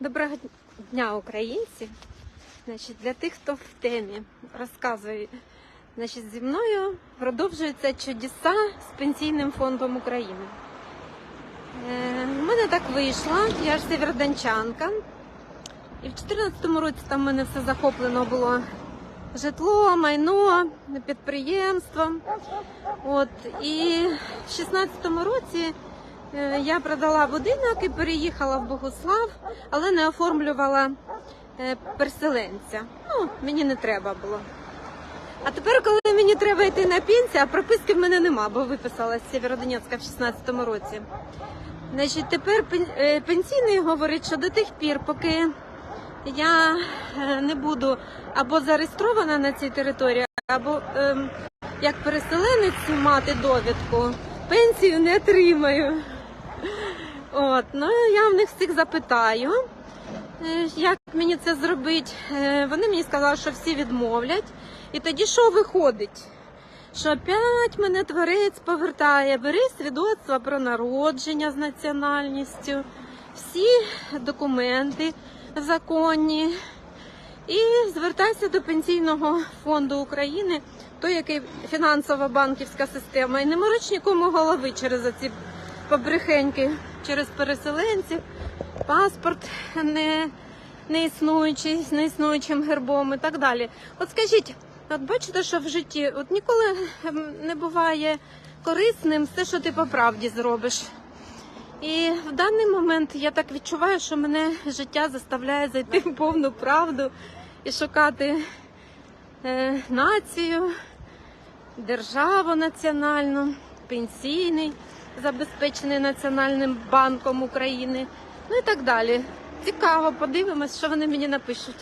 Доброго дня, українці. Значить, для тих, хто в темі розказую, значить, зі мною продовжуються чудеса з пенсійним фондом України. Е, в мене так вийшло, я ж сєвєродончанка. І в 2014 році там в мене все захоплено було житло, майно, підприємство. От, і в 2016 році Я продала будинок і переїхала в Богослав, але не оформлювала е, переселенця. Ну, мені не треба було. А тепер, коли мені треба йти на пенсію, а прописки в мене нема, бо виписалась з Сєвєродонецька в 16-му році. Значить, тепер е, пенсійний говорить, що до тих пір, поки я е, не буду або зареєстрована на цій території, або ем, як переселенець мати довідку, пенсію не отримаю. От, ну я в них всіх запитаю, е, як мені це зробити. Е, Вони мені сказали, що всі відмовлять. І тоді що виходить? Що опять мене творець повертає, бери свідоцтво про народження з національністю, всі документи законні. І звертайся до Пенсійного фонду України, той, який фінансова банківська система, і не мороч нікому голови через оці побрехеньки, через переселенців, паспорт не, існуючий, з неіснуючим гербом і так далі. От скажіть, от бачите, що в житті от ніколи ем, не буває корисним все, що ти по правді зробиш. І в даний момент я так відчуваю, що мене життя заставляє зайти в повну правду і шукати е, націю, державу національну, пенсійний, забезпечений Національним банком України, ну і так далі. Цікаво, подивимось, що вони мені напишуть.